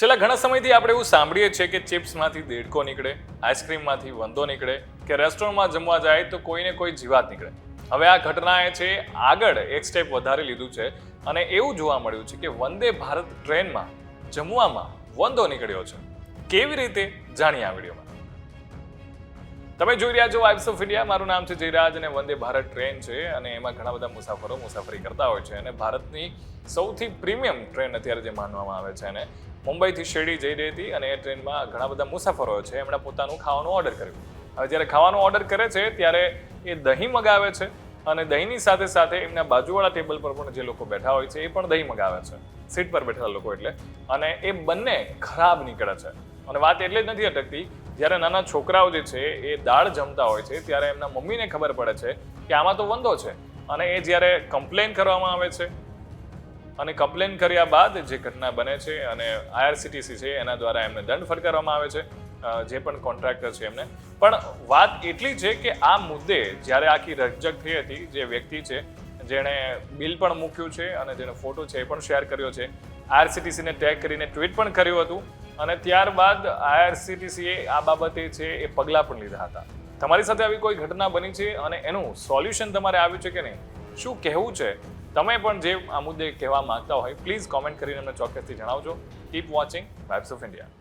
છેલ્લા ઘણા સમયથી આપણે એવું સાંભળીએ છીએ કે ચિપ્સમાંથી દેડકો નીકળે, આઈસ્ક્રીમમાંથી વંદો નીકળે, કે રેસ્ટોરન્ટમાં જમવા જાય તો કોઈને કોઈ જીવાત નીકળે. હવે આ ઘટનાએ છે, આગળ એક સ્ટેપ વધારી લીધું છે અને એવું જોવા મળ્યું છે કે વંદે ભારત ટ્રેનમાં જમવામાં વંદો નીકળ્યો છે. કેવી રીતે, જાણીએ આ વિડીયોમાં. તમે જોઈ રહ્યા છો વાઇબ્સ ઓફ ઇન્ડિયા મારું નામ છે જયરાજ અને વંદે ભારત ટ્રેન છે અને એમાં ઘણા બધા મુસાફરો મુસાફરી કરતા હોય છે અને ભારતની સૌથી પ્રીમિયમ ટ્રેન અત્યારે જે માનવામાં આવે છે અને મુંબઈથી શેરડી જઈ રહી હતી અને એ ટ્રેનમાં ઘણા બધા મુસાફરો છે એમણે પોતાનું ખાવાનું ઓર્ડર કર્યું. હવે જ્યારે ખાવાનું ઓર્ડર કરે છે ત્યારે એ દહીં મગાવે છે અને દહીંની સાથે સાથે એમના બાજુવાળા ટેબલ પર પણ જે લોકો બેઠા હોય છે એ પણ દહીં મગાવે છે. સીટ પર બેઠેલા લોકો એટલે. અને એ બંને ખરાબ નીકળે છે. અને વાત એટલે જ નથી અટકતી જ્યારે નાના છોકરાઓ જે છે, એ દાળ જમતા હોય છે, ત્યારે એમના મમ્મીને ખબર પડે છે કે આમાં તો વંદો છે. અને એ જ્યારે કમ્પ્લેન કરવામાં આવે છે, અને કમ્પ્લેન કર્યા બાદ જે ઘટના બને છે અને આઈઆરસીટીસી છે, એના દ્વારા એમને દંડ ફટકારવામાં આવે છે જે પણ કોન્ટ્રાક્ટર છે એમને. પણ વાત એટલી છે કે આ મુદ્દે જ્યારે આખી રકજક થઈ હતી, જે વ્યક્તિ છે જેણે બિલ પણ મૂક્યું છે અને જેનો ફોટો છે એ પણ શેર કર્યો છે. આરસીટીસીને ટેગ કરીને ટ્વીટ પણ કર્યું હતું અને ત્યારબાદ આઈઆરસીટીસીએ આ બાબતે છે એ પગલાં પણ લીધા હતા. તમારી સાથે આવી કોઈ ઘટના બની છે અને એનું સોલ્યુશન તમારે આવ્યું છે કે નહીં? શું કહેવું છે? તમે પણ જે આ મુદ્દે કહેવા માંગતા હોય પ્લીઝ કોમેન્ટ કરીને અમને ચોક્કસથી જણાવજો. Keep watching vibes of India